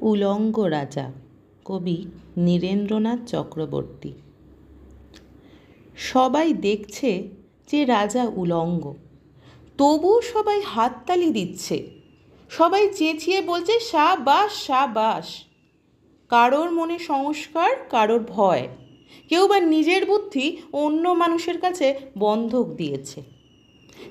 উলঙ্গ রাজা, কবি নীরেন্দ্রনাথ চক্রবর্তী। সবাই দেখছে যে রাজা উলঙ্গ। তবু সবাই হাততালি দিচ্ছে। সবাই চেঁচিয়ে বলছে, সাবাস সাবাস। কারোর মনে সংস্কার, কারোর ভয়। কেউ বা নিজের বুদ্ধি অন্য মানুষের কাছে বন্ধক দিয়েছে।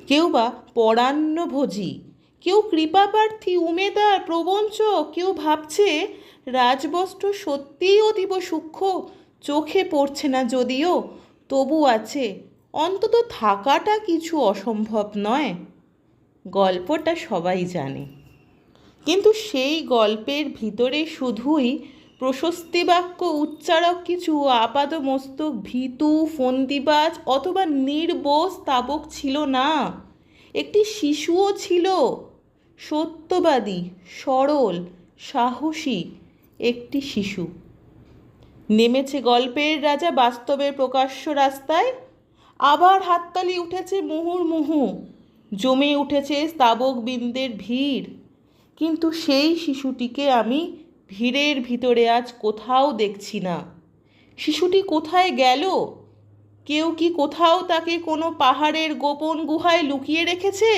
কেউ বা পরান্নভোজী কেউ কৃপাপ্রার্থী, উমেদার প্রবঞ্চক কেউ ভাবছে রাজবস্ত্র সত্যিই অতীব সূক্ষ্ম, চোখে পড়ছে না যদিও, তবু আছে। অন্তত থাকাটা কিছু অসম্ভব নয়। গল্পটা সবাই জানে। কিন্তু সেই গল্পের ভিতরে শুধুই প্রশস্তি বাক্য উচ্চারক কিছু আপাদমস্তক, ভীতু, ফন্দিবাজ অথবা নির্বোষ তাবক ছিল না। একটি শিশুও ছিল। সত্যবাদী, সরল, সাহসী একটি শিশু। নেমেছে গল্পের রাজা বাস্তবের প্রকাশ্য রাস্তায়। আবার হাততালি উঠেছে মুহুর্মুহু জমে উঠেছে স্তাবক বৃন্দের ভিড়। কিন্তু সেই শিশুটিকে আমি ভিড়ের ভিতরে আজ কোথাও দেখছি না। শিশুটি কোথায় গেল? কেউ কি কোথাও তাকে কোনো পাহাড়ের গোপন গুহায় লুকিয়ে রেখেছে?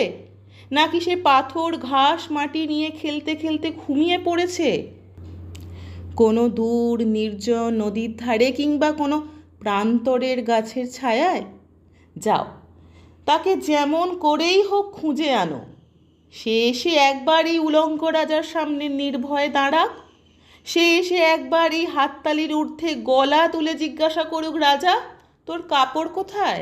নাকি সে পাথর, ঘাস, মাটি নিয়ে খেলতে খেলতে ঘুমিয়ে পড়েছে? কোনো দূর, নির্জন নদীর ধারে কিংবা কোনো প্রান্তরের গাছের ছায়ায়? যাও, তাকে যেমন করেই হোক খুঁজে আনো। সে এসে একবার এই উলঙ্ক রাজার সামনে নির্ভয়ে দাঁড়াক। সে এসে একবার এই হাততালির ঊর্ধ্বে গলা তুলে জিজ্ঞাসা করুক, রাজা তোর কাপড় কোথায়?